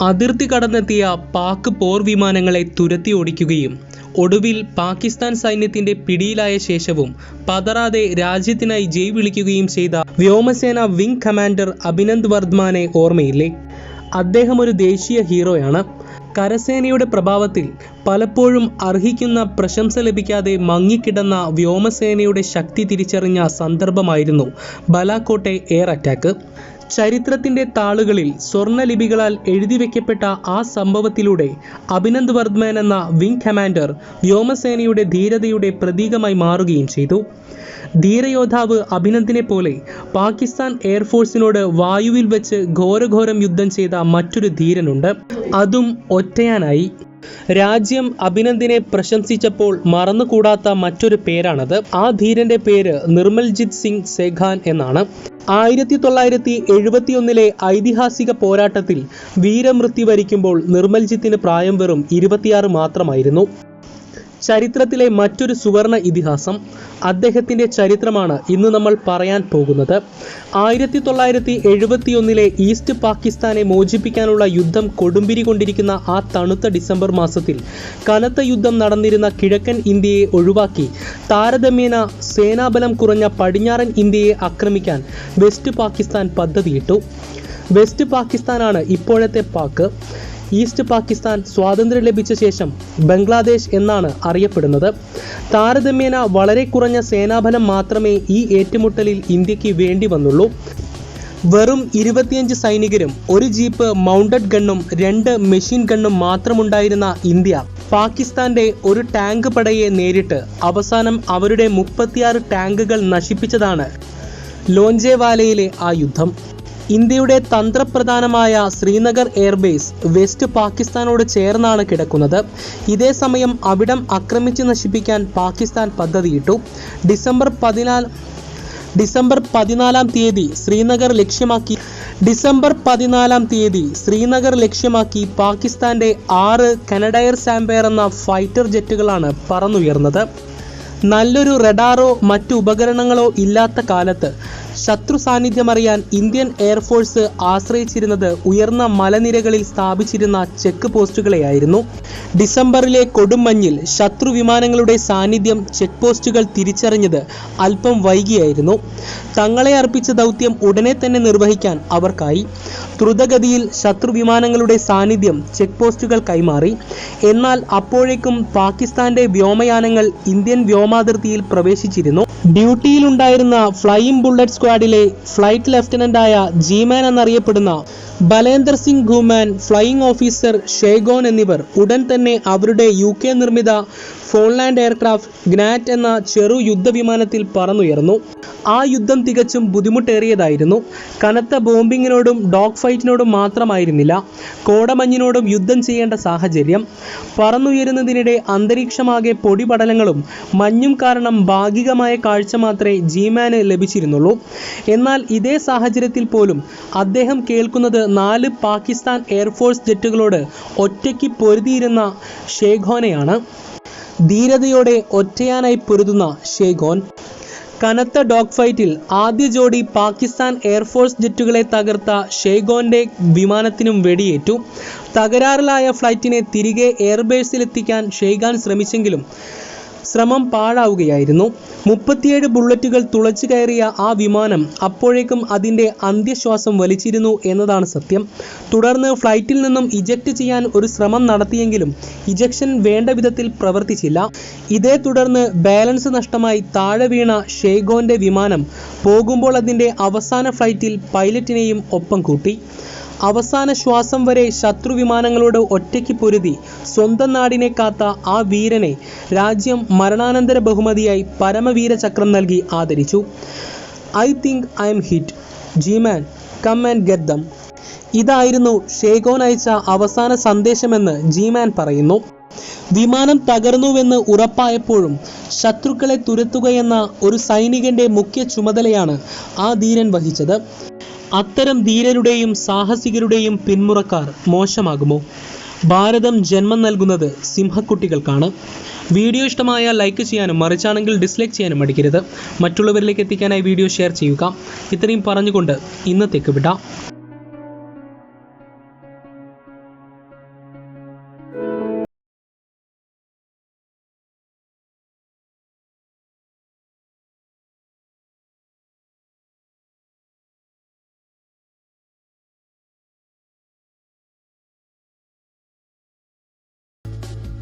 അതിർത്തി കടന്നെത്തിയ പാക് പോർ വിമാനങ്ങളെ തുരത്തി ഓടിക്കുകയും ഒടുവിൽ പാകിസ്ഥാൻ സൈന്യത്തിന്റെ പിടിയിലായ ശേഷവും പതറാതെ രാജ്യത്തിനായി ജയ് വിളിക്കുകയും ചെയ്ത വ്യോമസേന വിംഗ് കമാൻഡർ അഭിനന്ദ് വർദ്ധമാനെ ഓർമ്മയില്ലേ? അദ്ദേഹം ഒരു ദേശീയ ഹീറോയാണ്. കരസേനയുടെ പ്രഭാവത്തിൽ പലപ്പോഴും അർഹിക്കുന്ന പ്രശംസ ലഭിക്കാതെ മങ്ങിക്കിടന്ന വ്യോമസേനയുടെ ശക്തി തിരിച്ചറിഞ്ഞ സന്ദർഭമായിരുന്നു ബലാക്കോട്ടെ എയർ അറ്റാക്ക്. ചരിത്രത്തിന്റെ താളുകളിൽ സ്വർണലിപികളാൽ എഴുതി വെക്കപ്പെട്ട ആ സംഭവത്തിലൂടെ അഭിനന്ദ് വർദ്ധമാൻ എന്ന വിംഗ് കമാൻഡർ വ്യോമസേനയുടെ ധീരതയുടെ പ്രതീകമായി മാറുകയും ചെയ്തു. ധീരയോദ്ധാവ് അഭിനന്ദിനെ പോലെ പാകിസ്ഥാൻ എയർഫോഴ്സിനോട് വായുവിൽ വെച്ച് ഘോരഘോരം യുദ്ധം ചെയ്ത മറ്റൊരു ധീരനുണ്ട്. അതും ഒറ്റയാനായി. രാജ്യം അഭിനന്ദിനെ പ്രശംസിച്ചപ്പോൾ മറന്നുകൂടാത്ത മറ്റൊരു പേരാണത്. ആ ധീരന്റെ പേര് നിർമ്മൽജിത് സിംഗ് സേഖാൻ എന്നാണ്. ആയിരത്തി തൊള്ളായിരത്തി എഴുപത്തിയൊന്നിലെ ഐതിഹാസിക പോരാട്ടത്തിൽ വീരമൃത്യു വരിക്കുമ്പോൾ നിർമ്മൽജിത്തിന് പ്രായം വെറും ഇരുപത്തിയാറ് മാത്രമായിരുന്നു. ചരിത്രത്തിലെ മറ്റൊരു സുവർണ ഇതിഹാസം അദ്ദേഹത്തിന്റെ ചരിത്രമാണ് ഇന്ന് നമ്മൾ പറയാൻ പോകുന്നത്. ആയിരത്തി തൊള്ളായിരത്തി എഴുപത്തിയൊന്നിലെ ഈസ്റ്റ് പാകിസ്ഥാനെ മോചിപ്പിക്കാനുള്ള യുദ്ധം കൊടുമ്പിരി കൊണ്ടിരിക്കുന്ന ആ തണുത്ത ഡിസംബർ മാസത്തിൽ കനത്ത യുദ്ധം നടന്നിരുന്ന കിഴക്കൻ ഇന്ത്യയെ ഒഴിവാക്കി താരതമ്യേന സേനാബലം കുറഞ്ഞ പടിഞ്ഞാറൻ ഇന്ത്യയെ ആക്രമിക്കാൻ വെസ്റ്റ് പാകിസ്ഥാൻ പദ്ധതിയിട്ടു. വെസ്റ്റ് പാകിസ്ഥാനാണ് ഇപ്പോഴത്തെ പാക്ക് ഈസ്റ്റ് പാകിസ്ഥാൻ സ്വാതന്ത്ര്യം ലഭിച്ച ശേഷം ബംഗ്ലാദേശ് എന്നാണ് അറിയപ്പെടുന്നത്. താരതമ്യേന വളരെ കുറഞ്ഞ സേനാബലം മാത്രമേ ഈ ഏറ്റുമുട്ടലിൽ ഇന്ത്യയ്ക്ക് വേണ്ടി വന്നുള്ളൂ. വെറും ഇരുപത്തിയഞ്ച് സൈനികരും ഒരു ജീപ്പ് മൗണ്ടഡ് ഗണ്ണും രണ്ട് മെഷീൻ ഗണ്ണും മാത്രമുണ്ടായിരുന്ന ഇന്ത്യ പാകിസ്ഥാന്റെ ഒരു ടാങ്ക് പടയെ നേരിട്ട് അവസാനം അവരുടെ മുപ്പത്തിയാറ് ടാങ്കുകൾ നശിപ്പിച്ചതാണ് ലോഞ്ചേവാലയിലെ ആ യുദ്ധം. ഇന്ത്യയുടെ തന്ത്രപ്രധാനമായ ശ്രീനഗർ എയർബേസ് വെസ്റ്റ് പാകിസ്ഥാനോട് ചേർന്നാണ് കിടക്കുന്നത്. ഇതേ സമയം അവിടം ആക്രമിച്ച് നശിപ്പിക്കാൻ പാകിസ്ഥാൻ പദ്ധതിയിട്ടു. ഡിസംബർ പതിനാല് ഡിസംബർ പതിനാലാം തീയതി ശ്രീനഗർ ലക്ഷ്യമാക്കി ഡിസംബർ പതിനാലാം തീയതി ശ്രീനഗർ ലക്ഷ്യമാക്കി പാകിസ്ഥാന്റെ ആറ് കനഡയർ സാമ്പയർ എന്ന ഫൈറ്റർ ജെറ്റുകളാണ് പറന്നുയർന്നത്. നല്ലൊരു റഡാറോ മറ്റു ഉപകരണങ്ങളോ ഇല്ലാത്ത കാലത്ത് ശത്രു സാന്നിധ്യമറിയാൻ ഇന്ത്യൻ എയർഫോഴ്സ് ആശ്രയിച്ചിരുന്നത് ഉയർന്ന മലനിരകളിൽ സ്ഥാപിച്ചിരുന്ന ചെക്ക് പോസ്റ്റുകളെയായിരുന്നു. ഡിസംബറിലെ കൊടുമഞ്ഞിൽ ശത്രു വിമാനങ്ങളുടെ സാന്നിധ്യം ചെക്ക് പോസ്റ്റുകൾ തിരിച്ചറിഞ്ഞത് അല്പം വൈകിയായിരുന്നു. തങ്ങളെ അർപ്പിച്ച ദൗത്യം ഉടനെ തന്നെ നിർവഹിക്കാൻ അവർക്കായി. ദ്രുതഗതിയിൽ ശത്രു വിമാനങ്ങളുടെ സാന്നിധ്യം ചെക്ക് പോസ്റ്റുകൾ കൈമാറി. എന്നാൽ അപ്പോഴേക്കും പാകിസ്ഥാന്റെ വ്യോമയാനങ്ങൾ ഇന്ത്യൻ വ്യോമാതിർത്തിയിൽ പ്രവേശിച്ചിരുന്നു. ഡ്യൂട്ടിയിലുണ്ടായിരുന്ന ഫ്ലൈയിംഗ് ബുള്ളറ്റ് സ്ക്വാഡിലെ ഫ്ലൈറ്റ് ലഫ്റ്റനന്റായ ജീമാൻ എന്നറിയപ്പെടുന്ന ബലേന്ദർ സിംഗ് ഗുമാൻ ഫ്ലൈയിംഗ് ഓഫീസർ ഷേഗോൻ എന്നിവർ ഉടൻ തന്നെ അവരുടെ യു കെ നിർമ്മിത ഫോൺലാൻഡ് എയർക്രാഫ്റ്റ് ഗ്നാറ്റ് എന്ന ചെറു യുദ്ധവിമാനത്തിൽ പറന്നുയർന്നു. ആ യുദ്ധം തികച്ചും ബുദ്ധിമുട്ടേറിയതായിരുന്നു. കനത്ത ബോംബിങ്ങിനോടും ഡോഗ് ഫൈറ്റിനോടും മാത്രമായിരുന്നില്ല. കോടമഞ്ഞിനോടും യുദ്ധം ചെയ്യേണ്ട സാഹചര്യം. പറന്നുയരുന്നതിനിടെ അന്തരീക്ഷമാകെ പൊടിപടലങ്ങളും മഞ്ഞും കാരണം ഭാഗികമായ കാഴ്ച മാത്രമേ ജീമാന് ലഭിച്ചിരുന്നുള്ളൂ. എന്നാൽ ഇതേ സാഹചര്യത്തിൽ പോലും അദ്ദേഹം കേൾക്കുന്നത് നാല് പാകിസ്ഥാൻ എയർഫോഴ്സ് ജെറ്റുകളോട് ഒറ്റയ്ക്ക് പൊരുതിയിരുന്ന ഷേഖോനെയാണ് ധീരതയോടെ ഒറ്റയാനായി പൊരുതുന്ന ഷേഖോൻ കനത്ത ഡോഗ് ഫൈറ്റിൽ ആദ്യ ജോഡി പാകിസ്ഥാൻ എയർഫോഴ്സ് ജെറ്റുകളെ തകർത്ത ഷേഗോന്റെ വിമാനത്തിനും വെടിയേറ്റു. തകരാറിലായ ഫ്ലൈറ്റിനെ തിരികെ എയർബേസിലെത്തിക്കാൻ ഷെയ്ഖാൻ ശ്രമിച്ചെങ്കിലും ശ്രമം പാഴാവുകയായിരുന്നു. മുപ്പത്തിയേഴ് ബുള്ളറ്റുകൾ തുളച്ചു കയറിയ ആ വിമാനം അപ്പോഴേക്കും അതിന്റെ അന്ത്യശ്വാസം വലിച്ചിരുന്നു എന്നതാണ് സത്യം. തുടർന്ന് ഫ്ലൈറ്റിൽ നിന്നും ഇജക്റ്റ് ചെയ്യാൻ ഒരു ശ്രമം നടത്തിയെങ്കിലും ഇജക്ഷൻ വേണ്ട വിധത്തിൽ പ്രവർത്തിച്ചില്ല. ഇതേ തുടർന്ന് ബാലൻസ് നഷ്ടമായി താഴെ വീണ ഷേഗോന്റെ വിമാനം പോകുമ്പോൾ അതിന്റെ അവസാന ഫ്ലൈറ്റിൽ പൈലറ്റിനെയും ഒപ്പം കൂട്ടി. അവസാന ശ്വാസം വരെ ശത്രു വിമാനങ്ങളോട് ഒറ്റയ്ക്ക് പൊരുതി സ്വന്തം നാടിനെ കാത്ത ആ വീരനെ രാജ്യം മരണാനന്തര ബഹുമതിയായി പരമവീര ചക്രം നൽകി ആദരിച്ചു. I think I am hit. ജിമാൻ come and get them ഇതായിരുന്നു ഷേഗോൻ അയച്ച അവസാന സന്ദേശമെന്ന് ജിമാൻ പറയുന്നു. വിമാനം തകർന്നുവെന്ന് ഉറപ്പായപ്പോഴും ശത്രുക്കളെ തുരത്തുകയെന്ന ഒരു സൈനികന്റെ മുഖ്യ ചുമതലയാണ് ആ ധീരൻ വഹിച്ചത്. അത്തരം ധീരരുടെയും സാഹസികരുടെയും പിന്മുറക്കാർ മോശമാകുമോ? ഭാരതം ജന്മം നൽകുന്നത് സിംഹക്കുട്ടികൾക്കാണ്. വീഡിയോ ഇഷ്ടമായ ലൈക്ക് ചെയ്യാനും മറിച്ചാണെങ്കിൽ ഡിസ്ലൈക്ക് ചെയ്യാനും മടിക്കരുത്. മറ്റുള്ളവരിലേക്ക് എത്തിക്കാനായി വീഡിയോ ഷെയർ ചെയ്യുക. ഇത്രയും പറഞ്ഞുകൊണ്ട് ഇന്നത്തേക്ക് വിടാം.